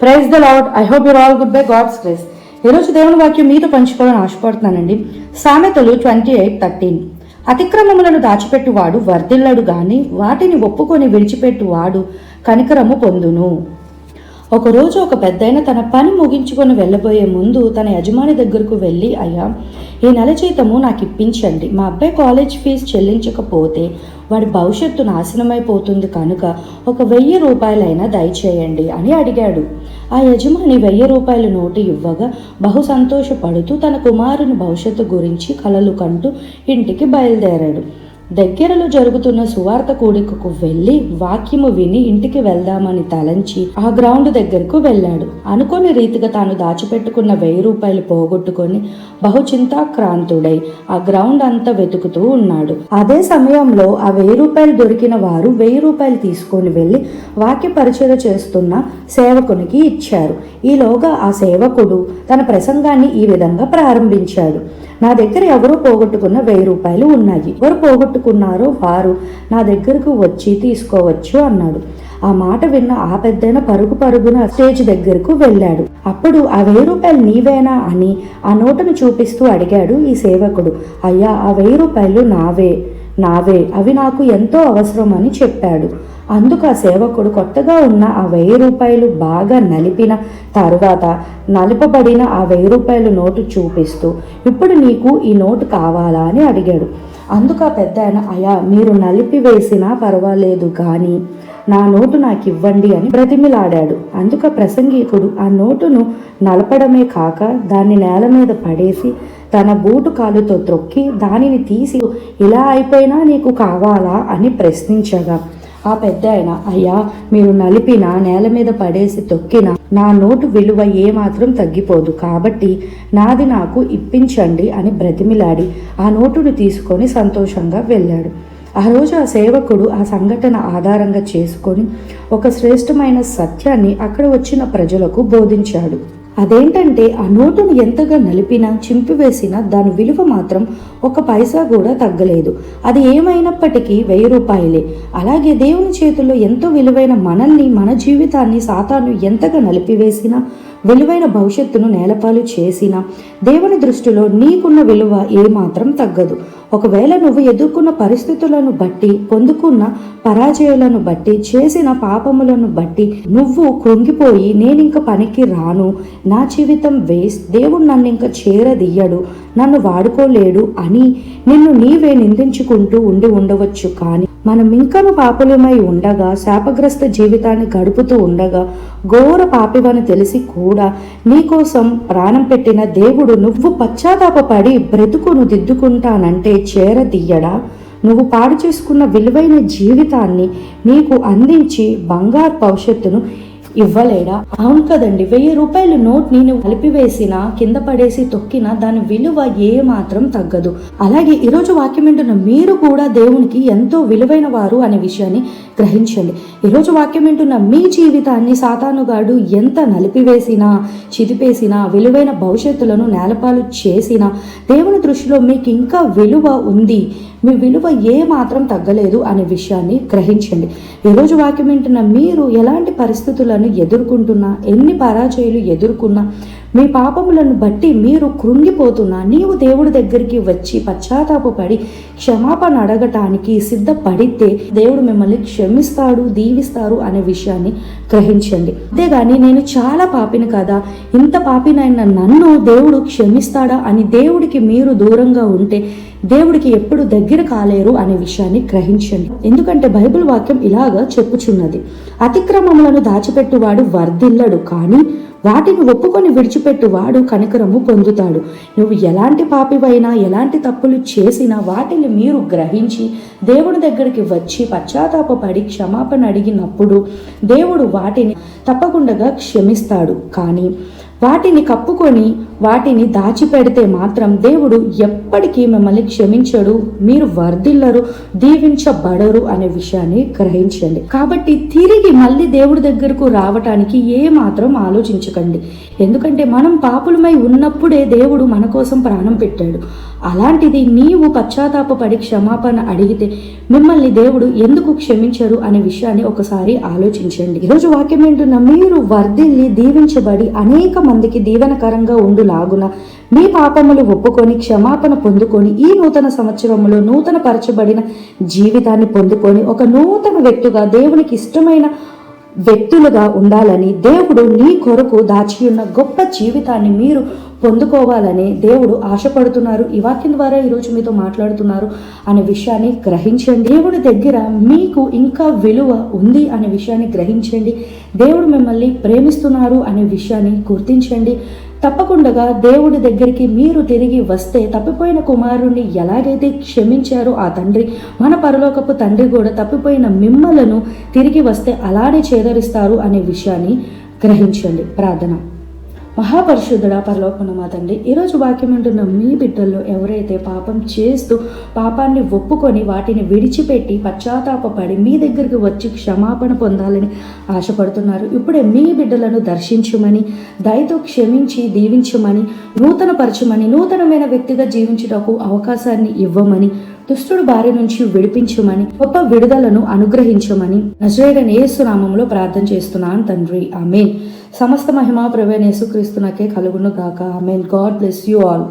Praise the lord I hope you're all good by God's grace ఈరోజు దేవుని వాక్యం మీతో పంచుకోవాలని ఆశపడుతున్నానండి. సామెతలు ట్వంటీ ఎయిట్ థర్టీన్. అతిక్రమములను దాచిపెట్టువాడు వర్ధిల్లడు గాని వాటిని ఒప్పుకొని విడిచిపెట్టువాడు కనికరము పొందును. ఒకరోజు ఒక పెద్దయిన తన పని ముగించుకొని వెళ్ళబోయే ముందు తన యజమాని దగ్గరకు వెళ్ళి అయ్యా ఈ నెల జీతము నాకు ఇప్పించండి మా అబ్బాయి కాలేజ్ ఫీజు చెల్లించకపోతే వాడి భవిష్యత్తు నాశనమైపోతుంది కనుక ఒక వెయ్యి రూపాయలైనా దయచేయండి అని అడిగాడు. ఆ యజమాని వెయ్యి రూపాయల నోటు ఇవ్వగా బహు సంతోషపడుతూ తన కుమారుని భవిష్యత్తు గురించి కలలు కంటూ ఇంటికి బయలుదేరాడు. దగ్గరలో జరుగుతున్న సువార్త కూడికకు వెళ్ళి వాక్యము విని ఇంటికి వెళ్దామని తలంచి ఆ గ్రౌండ్ దగ్గరకు వెళ్ళాడు. అనుకోని రీతిగా తాను దాచిపెట్టుకున్న వెయ్యి రూపాయలు పోగొట్టుకొని బహు చింతాక్రాంతుడై ఆ గ్రౌండ్ అంతా వెతుకుతూ ఉన్నాడు. అదే సమయంలో ఆ వెయ్యి రూపాయలు దొరికిన వారు వెయ్యి రూపాయలు తీసుకొని వెళ్ళి వాక్య పరిచయం చేస్తున్న సేవకునికి ఇచ్చారు. ఈలోగా ఆ సేవకుడు తన ప్రసంగాన్ని ఈ విధంగా ప్రారంభించాడు. నా దగ్గర ఎవరో పోగొట్టుకున్న వెయ్యి రూపాయలు ఉన్నాయి. ఎవరు పోగొట్టుకున్నారో వారు నా దగ్గరకు వచ్చి తీసుకోవచ్చు అన్నాడు. ఆ మాట విన్న ఆ పెద్దైన పరుగు పరుగున స్టేజ్ దగ్గరకు వెళ్ళాడు. అప్పుడు ఆ వెయ్యి రూపాయలు నీవేనా అని ఆ నోటును చూపిస్తూ అడిగాడు ఈ సేవకుడు. అయ్యా ఆ వెయ్యి రూపాయలు నావే నావే అవి నాకు ఎంతో అవసరం అని చెప్పాడు. అందుకు ఆ సేవకుడు కొత్తగా ఉన్న ఆ వెయ్యి రూపాయలు బాగా నలిపిన తరువాత నలుపబడిన ఆ వెయ్యి రూపాయలు నోటు చూపిస్తూ ఇప్పుడు నీకు ఈ నోటు కావాలా? అని అడిగాడు. అందుకు ఆ పెద్ద ఆయన అయా మీరు నలిపి వేసినా పర్వాలేదు కానీ నా నోటు నాకు ఇవ్వండి అని బ్రతిమిలాడాడు. అందుకు ప్రసంగికుడు ఆ నోటును నలపడమే కాక దాన్ని నేల మీద పడేసి తన బూటు కాలుతో త్రొక్కి దానిని తీసి ఇలా అయిపోయినా నీకు కావాలా? అని ప్రశ్నించగా ఆ పెద్ద ఆయన అయ్యా మీరు నలిపిన నేల మీద పడేసి తొక్కిన నా నోటు విలువ ఏమాత్రం తగ్గిపోదు. కాబట్టి నాది నాకు ఇప్పించండి అని బ్రతిమిలాడి ఆ నోటును తీసుకొని సంతోషంగా వెళ్ళాడు. ఆ రోజు ఆ సేవకుడు ఆ సంఘటన ఆధారంగా చేసుకొని ఒక శ్రేష్టమైన సత్యాన్ని అక్కడ వచ్చిన ప్రజలకు బోధించాడు. అదేంటంటే ఆ నోటును ఎంతగా నలిపినా చింపివేసినా దాని విలువ మాత్రం ఒక పైసా కూడా తగ్గలేదు. అది ఏమైనప్పటికీ వెయ్యి రూపాయలే. అలాగే దేవుని చేతుల్లో ఎంతో విలువైన మనల్ని మన జీవితాన్ని సాతాను ఎంతగా నలిపివేసినా విలువైన భవిష్యత్తును నేలపాలు చేసినా దేవుని దృష్టిలో నీకున్న విలువ ఏమాత్రం తగ్గదు. ఒకవేళ నువ్వు ఎదుర్కొన్న పరిస్థితులను బట్టి పొందుకున్న పరాజయాలను బట్టి చేసిన పాపములను బట్టి నువ్వు కృంగిపోయి నేనింక పనికి రాను. నా జీవితం వేస్ట్. దేవుడు నన్ను ఇంకా చేరదీయడు. నన్ను వాడుకోలేడు అని నిన్ను నీవే నిందించుకుంటూ ఉండి ఉండవచ్చు కానీ మనం ఇంకను పాపులమై ఉండగా శాపగ్రస్త జీవితాన్ని గడుపుతూ ఉండగా ఘోర పాపివని తెలిసి కూడా నీకోసం ప్రాణం పెట్టిన దేవుడు నువ్వు పశ్చాత్తాపపడి బ్రతుకును దిద్దుకుంటానంటే చేరదీయడా నువ్వు పాడు చేసుకున్న విలువైన జీవితాన్ని నీకు అందించి బంగారు భవిష్యత్తును ఇవ్వలేడా? అవును కదండి వెయ్యి రూపాయల నోట్ నేను కలిపివేసిన కింద పడేసి తొక్కిన దాని విలువ ఏ మాత్రం తగ్గదు. అలాగే ఈరోజు వాక్యం వింటున్న మీరు కూడా దేవునికి ఎంతో విలువైన వారు అనే విషయాన్ని గ్రహించండి. ఈరోజు వాక్యం వింటున్న మీ జీవితాన్ని సాతానుగాడు ఎంత నలిపివేసినా చిదిపేసినా విలువైన భవిష్యత్తులను నేలపాలు చేసినా దేవుని దృష్టిలో మీకు ఇంకా విలువ ఉంది మీ విలువ ఏ మాత్రం తగ్గలేదు అనే విషయాన్ని గ్రహించండి. ఈరోజు వాక్యం వింటున్న మీరు ఎలాంటి పరిస్థితులను ఎదుర్కొంటున్నా ఎన్ని పరాజయాలు ఎదుర్కొన్నా మీ పాపములను బట్టి మీరు కృంగిపోతున్నా నీవు దేవుడి దగ్గరికి వచ్చి పశ్చాత్తాపడి క్షమాపణ అడగటానికి సిద్ధపడితే దేవుడు మిమ్మల్ని క్షమిస్తాడు దీవిస్తారు అనే విషయాన్ని గ్రహించండి. అంతేగాని నేను చాలా పాపిని కదా ఇంత పాపినైన నన్ను దేవుడు క్షమిస్తాడా అని దేవుడికి మీరు దూరంగా ఉంటే దేవుడికి ఎప్పుడు దగ్గర కాలేరు అనే విషయాన్ని గ్రహించండి. ఎందుకంటే బైబిల్ వాక్యం ఇలాగా చెప్పుచున్నది అతిక్రమములను దాచిపెట్టువాడు వర్ధిల్లడు కానీ వాటిని ఒప్పుకొని విడిచిపెట్టువాడు కనికరము పొందుతాడు. నువ్వు ఎలాంటి పాపివైనా ఎలాంటి తప్పులు చేసినా వాటిని మీరు గ్రహించి దేవుడి దగ్గరికి వచ్చి పశ్చాత్తాపడి క్షమాపణ అడిగినప్పుడు దేవుడు వాటిని తప్పకుండా క్షమిస్తాడు. కానీ వాటిని కప్పుకొని వాటిని దాచిపెడితే మాత్రం దేవుడు ఎప్పటికీ మిమ్మల్ని క్షమించడు మీరు వర్ధిల్లరు దీవించబడరు అనే విషయాన్ని గ్రహించండి. కాబట్టి తిరిగి మళ్ళీ దేవుడి దగ్గరకు రావటానికి ఏ మాత్రం ఆలోచించకండి. ఎందుకంటే మనం పాపులమై ఉన్నప్పుడే దేవుడు మన కోసం ప్రాణం పెట్టాడు. అలాంటిది నీవు పశ్చాత్తాపపడి క్షమాపణ అడిగితే మిమ్మల్ని దేవుడు ఎందుకు క్షమించరు అనే విషయాన్ని ఒకసారి ఆలోచించండి. ఈరోజు వాక్యం ఏంటున్న మీరు వర్ధిల్లి దీవించబడి అనేక మందికి దీవెనకరంగా ఉండులాగున మీ పాపములు ఒప్పుకొని క్షమాపణ పొందుకొని ఈ నూతన సంవత్సరంలో నూతన పరచబడిన జీవితాన్ని పొందుకొని ఒక నూతన వ్యక్తిగా దేవునికి ఇష్టమైన వ్యక్తులుగా ఉండాలని దేవుడు నీ కొరకు దాచియున్న గొప్ప జీవితాన్ని మీరు పొందుకోవాలని దేవుడు ఆశపడుతున్నారు. ఈ వాక్యం ద్వారా ఈరోజు మీతో మాట్లాడుతున్నారు అనే విషయాన్ని గ్రహించండి. దేవుడి దగ్గర మీకు ఇంకా విలువ ఉంది అనే విషయాన్ని గ్రహించండి. దేవుడు మిమ్మల్ని ప్రేమిస్తున్నారు అనే విషయాన్ని గుర్తించండి. తప్పకుండా దేవుడి దగ్గరికి మీరు తిరిగి వస్తే తప్పిపోయిన కుమారుణ్ణి ఎలాగైతే క్షమించారో ఆ తండ్రి మన పరలోకపు తండ్రి కూడా తప్పిపోయిన మిమ్మలను తిరిగి వస్తే అలానే చేదరిస్తారు అనే విషయాన్ని గ్రహించండి. ప్రార్థన. మహాపరిశుద్ధుడ పరలోకన తండ్రి. ఈరోజు వాక్యం అంటున్న మీ బిడ్డల్లో ఎవరైతే పాపం చేస్తూ పాపాన్ని ఒప్పుకొని వాటిని విడిచిపెట్టి పశ్చాత్తాపడి మీ దగ్గరికి వచ్చి క్షమాపణ పొందాలని ఆశపడుతున్నారు. ఇప్పుడే మీ బిడ్డలను దర్శించమని దయతో క్షమించి దీవించమని నూతన పరచమని నూతనమైన వ్యక్తిగా జీవించుటకు అవకాశాన్ని ఇవ్వమని దుష్టుడు బారి నుంచి విడిపించమని గొప్ప విడుదలను అనుగ్రహించమని నజరేడని యేసునామంలో ప్రార్థన చేస్తున్నాను తండ్రి. ఆమెన్. సమస్త మహిమా ప్రవేణ యేసుక్రీస్తునకే కలుగును గాక. Amen. God bless you all.